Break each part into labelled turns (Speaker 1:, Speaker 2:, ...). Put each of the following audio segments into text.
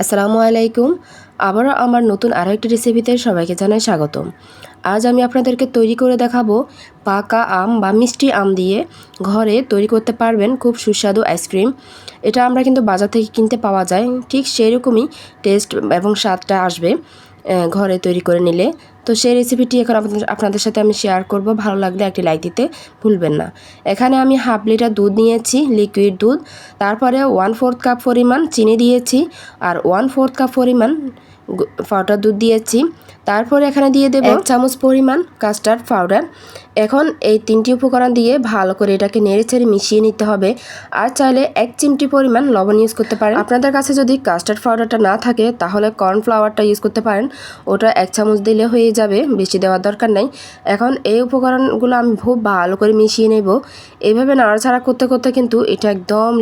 Speaker 1: আসসালামু আলাইকুম। আবারও আমার নতুন আরও একটি রেসিপিতে সবাইকে জানাই স্বাগতম। আজ আমি আপনাদেরকে তৈরি করে দেখাবো পাকা আম বা মিষ্টি আম দিয়ে ঘরে তৈরি করতে পারবেন খুব সুস্বাদু আইসক্রিম এটা আমরা কিন্তু বাজার থেকে কিনতে পাওয়া যায়। ঠিক সেই রকমই টেস্ট এবং স্বাদটা আসবে। ঘরে তৈরি করে নিলে। তো সেই রেসিপিটি এখন আপনাদের সাথে আমি শেয়ার করব। ভালো লাগলে একটি লাইক দিতে ভুলবেন না। এখানে আমি হাফ লিটার দুধ নিয়েছি লিকুইড দুধ। তারপরে ওয়ান ফোর্থ কাপ পরিমাণ চিনি দিয়েছি। আর ওয়ান ফোর্থ কাপ পরিমাণ পাউডার দুধ দিয়েছি। তারপরে এখানে দিয়ে দেবো এক চামচ পরিমাণ কাস্টার্ড পাউডার এখন এই তিনটি উপকরণ দিয়ে ভালো করে এটাকে নেড়ে ছেড়ে মিশিয়ে নিতে হবে। আর চাইলে এক চিমটি পরিমাণ লবণ ইউজ করতে পারেন। আপনাদের কাছে যদি কাস্টার্ড পাউডারটা না থাকে তাহলে কর্নফ্লাওয়ারটা ইউজ করতে পারেন। ওটা এক চামচ দিলে হয়ে যাবে বেশি দেওয়ার দরকার নাই। এখন এই উপকরণগুলো আমি খুব ভালো করে মিশিয়ে নেব। এইভাবে নাড়াছাড়া করতে করতে কিন্তু এটা একদম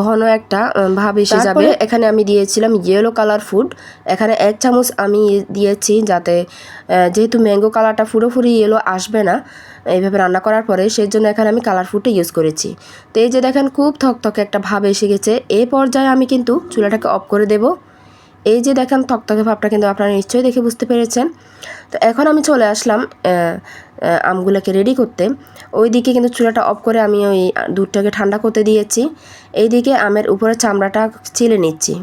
Speaker 1: ঘন একটা ভাব এসে যাবে। এখানে আমি দিয়েছিলাম ইয়েলো কালার ফুড এখানে এক চামচ আমি দিয়েছি যাতে যেহেতু ম্যাঙ্গো কালারটা পুরোপুরি ইয়েলো আসবে না, এইভাবে রান্না করার পরে সেই জন্য এখানে আমি কালার ফুডটা ইউজ করেছি। তো এই যে দেখেন খুব থকথকে একটা ভাব এসে গেছে। এই পর্যায়ে আমি কিন্তু চুলাটাকে অফ করে দেব। এই যে দেখেন থকথকে ভাবটা কিন্তু আপনারা নিশ্চয়ই দেখে বুঝতে পেরেছেন। তো এখন আমি চলে আসলাম আমগুলোকে রেডি করতে। ওই দিকে কিন্তু চুলাটা অফ করে আমি ওই দুধটাকে ঠান্ডা করতে দিয়েছি। এইদিকে আমের উপরে চামড়াটা ছিলে নিচ্ছি।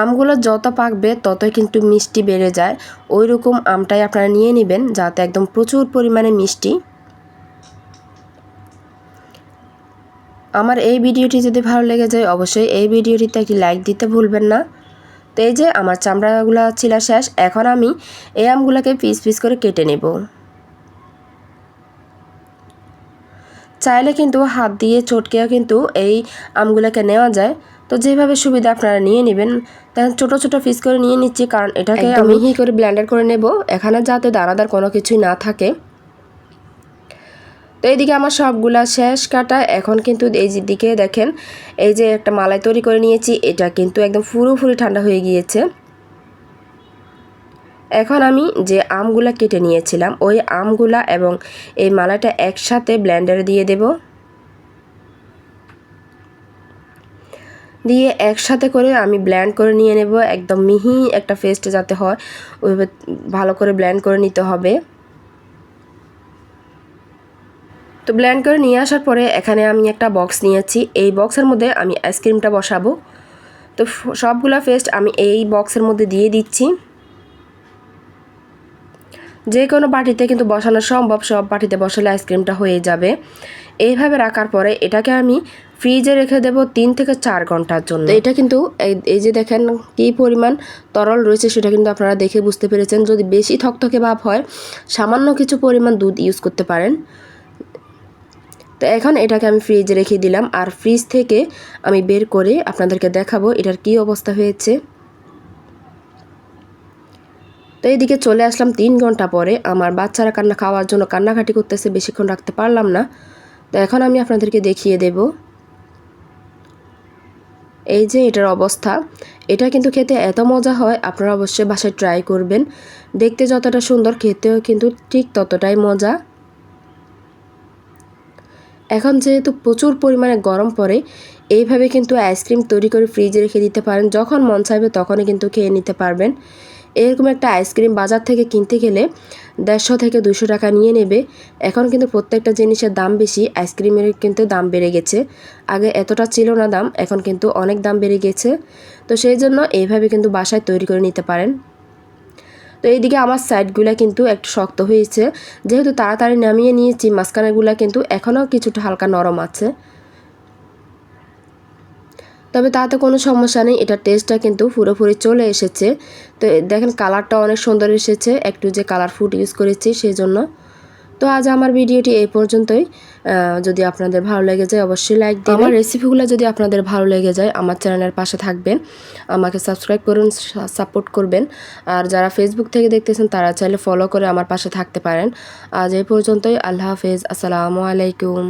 Speaker 1: আমগুলো যত পাকবে ততই কিন্তু মিষ্টি বেড়ে যায়। ওই রকম আমটাই আপনারা নিয়ে নেবেন যাতে একদম প্রচুর পরিমাণে মিষ্টি। আমার এই ভিডিওটি যদি ভালো লেগে যায় অবশ্যই এই ভিডিওটিতে একটি লাইক দিতে ভুলবেন না। তো এই যে আমার চামড়াগুলো ছিল শেষ, এখন আমি এই আমগুলোকে পিস পিস করে কেটে নেব। চাইলে কিন্তু হাত দিয়ে, চটকেও কিন্তু এই আমগুলোকে নেওয়া যায়। তো যেভাবে সুবিধা আপনারা নিয়ে নেবেন তখন ছোট ছোট পিস করে নিয়ে নিচ্ছি কারণ এটাকে আমি মিহি করে ব্লেন্ডার করে নেব। এখানে যাতে দানাদার কোনো কিছুই না থাকে। তো এইদিকে আমার সবগুলা শেষ কাটা। এখন কিন্তু এই যে দিকে দেখেন এই যে একটা মালাই তৈরি করে নিয়েছি এটা কিন্তু একদম পুরোপুরি ঠান্ডা হয়ে গিয়েছে। এখন আমি যে আমগুলা কেটে নিয়েছিলাম ওই আমগুলা এবং এই মালাটা একসাথে ব্লেন্ডারে দিয়ে দেব। দিয়ে একসাথে করে আমি ব্ল্যান্ড করে নিয়ে নেব। একদম মিহি একটা পেস্ট যাতে হয়, ওইভাবে ভালো করে ব্ল্যান্ড করে নিতে হবে। তো ব্ল্যান্ড করে নিয়ে আসার পরে এখানে আমি একটা বক্স নিয়েছি। এই বক্সের মধ্যে আমি আইসক্রিমটা বসাবো। তো সবগুলা পেস্ট আমি এই বক্সের মধ্যে দিয়ে দিচ্ছি। যে কোনো বাটিতে কিন্তু বসানো সম্ভব, সব বাটিতে বসালে আইসক্রিমটা হয়ে যাবে। এইভাবে রাখার পরে এটাকে আমি ফ্রিজে রেখে দেব তিন থেকে চার ঘণ্টার জন্য। এটা কিন্তু এই যে দেখেন কী পরিমাণ তরল রয়েছে সেটা কিন্তু আপনারা দেখে বুঝতে পেরেছেন। যদি বেশি থকথকে ভাব হয়, সামান্য কিছু পরিমাণ দুধ ইউজ করতে পারেন। তো এখন এটাকে আমি ফ্রিজে রেখে দিলাম আর ফ্রিজ থেকে আমি বের করে আপনাদেরকে দেখাবো এটার কি অবস্থা হয়েছে। তো এইদিকে চলে আসলাম তিন ঘণ্টা পরে। আমার বাচ্চারা কান্না, খাওয়ার জন্য কান্নাকাটি করতেছে, বেশিক্ষণ রাখতে পারলাম না। তো এখন আমি আপনাদেরকে দেখিয়ে দেব। এই যে এটার অবস্থা, এটা কিন্তু খেতে এত মজা হয়, আপনারা অবশ্যই বাসায় ট্রাই করবেন। দেখতে যতটা সুন্দর, খেতেও কিন্তু ঠিক ততটাই মজা। এখন যেহেতু প্রচুর পরিমাণে গরম পড়ে, এইভাবে কিন্তু আইসক্রিম তৈরি করে ফ্রিজে রেখে দিতে পারেন, যখন মন চাইবে তখনই কিন্তু খেয়ে নিতে পারবেন। এরকম একটা আইসক্রিম বাজার থেকে কিনতে গেলে দেড়শো থেকে দুশো টাকা নিয়ে নেবে। এখন কিন্তু প্রত্যেকটা জিনিসের দাম বেশি আইসক্রিমের কিন্তু দাম বেড়ে গেছে। আগে এতটা ছিল না দাম, এখন কিন্তু অনেক দাম বেড়ে গেছে। তো সেই জন্য এইভাবে কিন্তু বাসায় তৈরি করে নিতে পারেন। তো এইদিকে আমার সাইডগুলো কিন্তু একটু শক্ত হয়েছে। যেহেতু তাড়াতাড়ি নামিয়ে নিয়েছি, মাঝখানেরগুলো কিন্তু এখনও কিছুটা হালকা নরম আছে। তবে তাতে কোনো সমস্যা নেই এটার টেস্টটা কিন্তু পুরোপুরি চলে এসেছে। তো দেখেন কালারটা অনেক সুন্দর এসেছে, একটু যে কালার ফুড ইউজ করেছি সেই জন্য তো আজ আমার ভিডিওটি এই পর্যন্তই। যদি আপনাদের ভালো লেগে যায় অবশ্যই লাইক দিন আমার রেসিপিগুলো যদি আপনাদের ভালো লেগে যায়, আমার চ্যানেলের পাশে থাকবেন। আমাকে সাবস্ক্রাইব করুন সাপোর্ট করবেন। আর যারা ফেসবুক থেকে দেখতেছেন, তারা চাইলে ফলো করে আমার পাশে থাকতে পারেন। আজ এই পর্যন্তই, আল্লাহ হাফেজ, আসসালামু আলাইকুম।